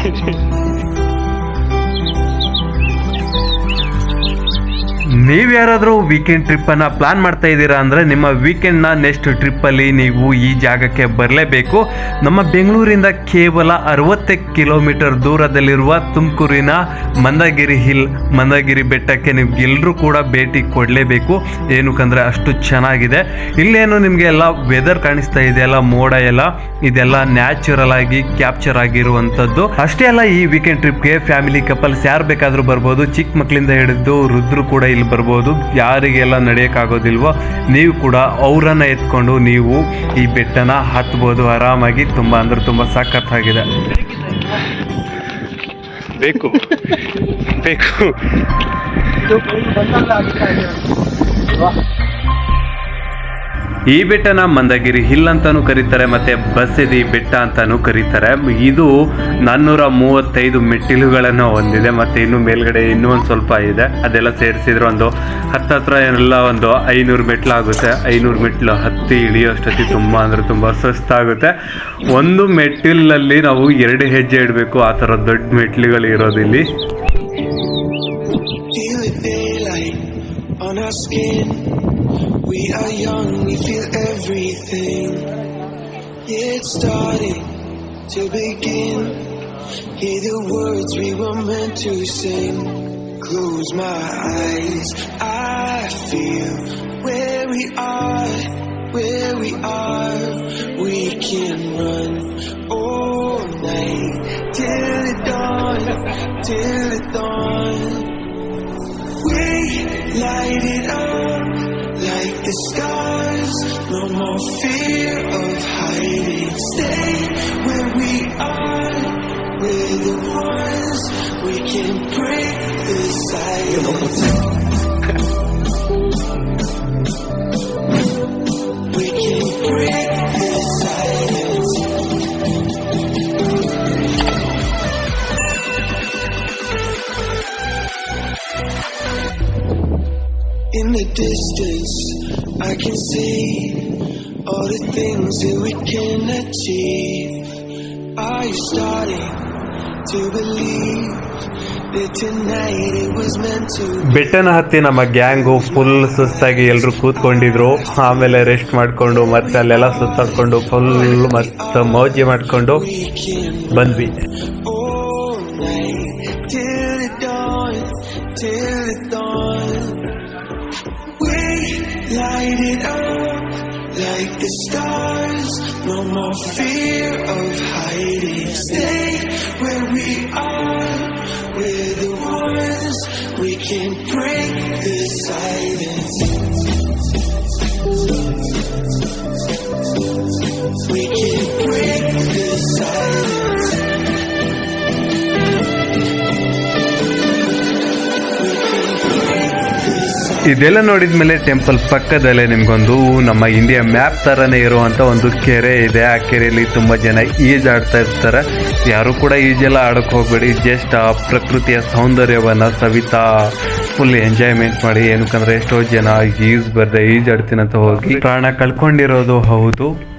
Yeah. ನೀವು ಯಾರಾದರೂ weekend ಟ್ರಿಪ್ಪನ್ನು plan ಮಾಡ್ತಾ ಇದ್ದೀರಾ ಅಂದರೆ ನಿಮ್ಮ ವೀಕೆಂಡ್ನ ನೆಕ್ಸ್ಟ್ ಟ್ರಿಪ್ಪಲ್ಲಿ ನೀವು ಈ ಜಾಗಕ್ಕೆ ಬರಲೇಬೇಕು. ನಮ್ಮ ಬೆಂಗಳೂರಿಂದ ಕೇವಲ ಅರವತ್ತೇ ಕಿಲೋಮೀಟರ್ ದೂರದಲ್ಲಿರುವ ತುಮಕೂರಿನ ಮಂದಗಿರಿ ಹಿಲ್, ಮಂದಗಿರಿ ಬೆಟ್ಟಕ್ಕೆ ನೀವು ಎಲ್ಲರೂ ಕೂಡ ಭೇಟಿ ಕೊಡಲೇಬೇಕು. ಏನಕ್ಕಂದರೆ ಅಷ್ಟು ಚೆನ್ನಾಗಿದೆ. ಇಲ್ಲೇನು ನಿಮಗೆ ಎಲ್ಲ ವೆದರ್ ಕಾಣಿಸ್ತಾ ಇದೆ ಎಲ್ಲ ಮೋಡ ಎಲ್ಲ, ಇದೆಲ್ಲ ನ್ಯಾಚುರಲ್ ಆಗಿ ಕ್ಯಾಪ್ಚರ್ ಆಗಿರುವಂಥದ್ದು ಅಷ್ಟೇ ಅಲ್ಲ, ಈ ವೀಕೆಂಡ್ ಟ್ರಿಪ್ಗೆ ಫ್ಯಾಮಿಲಿ ಕಪಲ್ಸ್ ಯಾರು ಬೇಕಾದರೂ ಬರ್ಬೋದು. ಚಿಕ್ಕ ಮಕ್ಕಳಿಂದ ಹಿಡಿದು ವೃದ್ಧರು ಕೂಡ ಇಲ್ಲಿ ಬರ್ಬೋದು. ಯಾರಿಗೆಲ್ಲ ನಡೆಯೋಕ್ಕಾಗೋದಿಲ್ವೋ ನೀವು ಕೂಡ ಅವರನ್ನು ಎತ್ಕೊಂಡು ನೀವು ಈ ಬೆಟ್ಟನ ಹತ್ಬೋದು. ಆರಾಮಾಗಿ ತುಂಬ ಅಂದ್ರೆ ತುಂಬ ಸಖತ್ತಾಗಿದೆ. ಬೇಕು. ಬೇಕು. ಈ ಬೆಟ್ಟನ ಮಂದಗಿರಿ ಹಿಲ್ ಅಂತಾನೂ ಕರೀತಾರೆ, ಮತ್ತೆ ಬಸದಿ ಬೆಟ್ಟ ಅಂತಾನೂ ಕರೀತಾರೆ. ಇದು ನಾನ್ನೂರ ಮೂವತ್ತೈದು ಮೆಟ್ಟಿಲುಗಳನ್ನು ಹೊಂದಿದೆ, ಮತ್ತೆ ಇನ್ನು ಮೇಲ್ಗಡೆ ಇನ್ನೂ ಒಂದು ಸ್ವಲ್ಪ ಇದೆ. ಅದೆಲ್ಲ ಸೇರಿಸಿದ್ರೆ ಒಂದು ಹತ್ತತ್ರ ಎಲ್ಲ ಒಂದು ಐನೂರು ಮೆಟ್ಲಾಗುತ್ತೆ ಐನೂರು ಮೆಟ್ಲು ಹತ್ತಿ ಇಳಿಯೋಷ್ಟೊತ್ತಿ ತುಂಬ ಅಂದ್ರೆ ತುಂಬ ಸುಸ್ತಾಗುತ್ತೆ ಒಂದು ಮೆಟ್ಟಿಲಲ್ಲಿ ನಾವು ಎರಡು ಹೆಜ್ಜೆ ಇಡಬೇಕು, ಆ ಥರ ದೊಡ್ಡ ಮೆಟ್ಲುಗಳು ಇರೋದಿಲ್ಲಿ. On. We are young, we feel everything. It's starting to begin. Hear the words we were meant to sing. Close my eyes, I feel where we are, where we are. We can run all night till the dawn, till the dawn. We light it up the. No more fear of hiding. Stay where we are. We're the ones we can break In the distance, I can see all the things that we can achieve. Are you starting to believe that tonight it was meant to ಬೆಟ್ಟನ ಹತ್ತಿ ನಮ್ಮ gang full ಸುಸ್ತಾಗಿ ಎಲ್ಲರೂ ಕೂತ್ಕೊಂಡಿದ್ರು ಆಮೇಲೆ rest ಮಾಡಿಕೊಂಡು ಮತ್ತೆ ಅಲ್ಲೆಲ್ಲ ಸುತ್ತಾಡ್ಕೊಂಡು full ಮತ್ತೆ ಮೌಜಿ ಮಾಡಿಕೊಂಡು ಬಂದ್ವಿ all night till the dawn, till the dawn. More fear of hiding. Stay where we are. We're the ones we can break the silence. ಇದೆಲ್ಲ ನೋಡಿದ ಮೇಲೆ ಟೆಂಪಲ್ ಪಕ್ಕದಲ್ಲೇ ನಿಮ್ಗೊಂದು ನಮ್ಮ ಇಂಡಿಯಾ ಮ್ಯಾಪ್ ತರನೇ ಇರುವಂತ ಒಂದು ಕೆರೆ ಇದೆ. ಆ ಕೆರೆಯಲ್ಲಿ ತುಂಬಾ ಜನ ಈಜಾಡ್ತಾ ಇರ್ತಾರೆ. ಯಾರು ಕೂಡ ಈಜೆಲ್ಲ ಆಡಕ್ ಹೋಗ್ಬೇಡಿ. ಜಸ್ಟ್ ಆ ಪ್ರಕೃತಿಯ ಸೌಂದರ್ಯವನ್ನ ಸವಿತಾ ಫುಲ್ ಎಂಜಾಯ್ಮೆಂಟ್ ಮಾಡಿ. ಏನಕ್ಕಂದ್ರೆ ಎಷ್ಟೋ ಜನ ಈಜ್ ಬರ್ದೆ ಈಜಾಡ್ತೀನಿ ಅಂತ ಹೋಗಿ ಪ್ರಾಣ ಕಳ್ಕೊಂಡಿರೋದು ಹೌದು.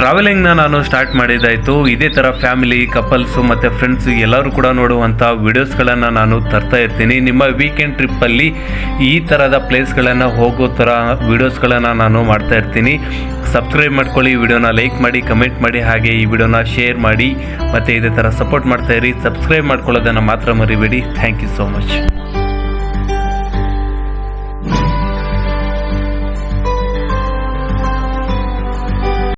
ಟ್ರಾವೆಲಿಂಗ್ನ ನಾನು ಸ್ಟಾರ್ಟ್ ಮಾಡಿದ್ದಾಯಿತು. ಇದೇ ಥರ ಫ್ಯಾಮಿಲಿ ಕಪಲ್ಸು ಮತ್ತು ಫ್ರೆಂಡ್ಸ್ ಎಲ್ಲರೂ ಕೂಡ ನೋಡುವಂಥ ವಿಡಿಯೋಸ್ಗಳನ್ನು ನಾನು ತರ್ತಾ ಇರ್ತೀನಿ. ನಿಮ್ಮ ವೀಕೆಂಡ್ ಟ್ರಿಪ್ಪಲ್ಲಿ ಈ ಥರದ ಪ್ಲೇಸ್ಗಳನ್ನು ಹೋಗೋ ಥರ ವಿಡಿಯೋಸ್ಗಳನ್ನು ನಾನು ಮಾಡ್ತಾ ಇರ್ತೀನಿ. ಸಬ್ಸ್ಕ್ರೈಬ್ ಮಾಡ್ಕೊಳ್ಳಿ ವಿಡಿಯೋನ ಲೈಕ್ ಮಾಡಿ ಕಮೆಂಟ್ ಮಾಡಿ, ಹಾಗೆ ಈ ವಿಡಿಯೋನ ಶೇರ್ ಮಾಡಿ, ಮತ್ತು ಇದೇ ಥರ ಸಪೋರ್ಟ್ ಮಾಡ್ತಾಯಿರಿ ಸಬ್ಸ್ಕ್ರೈಬ್ ಮಾಡ್ಕೊಳ್ಳೋದನ್ನು ಮಾತ್ರ ಮರಿಬೇಡಿ. Thank you so much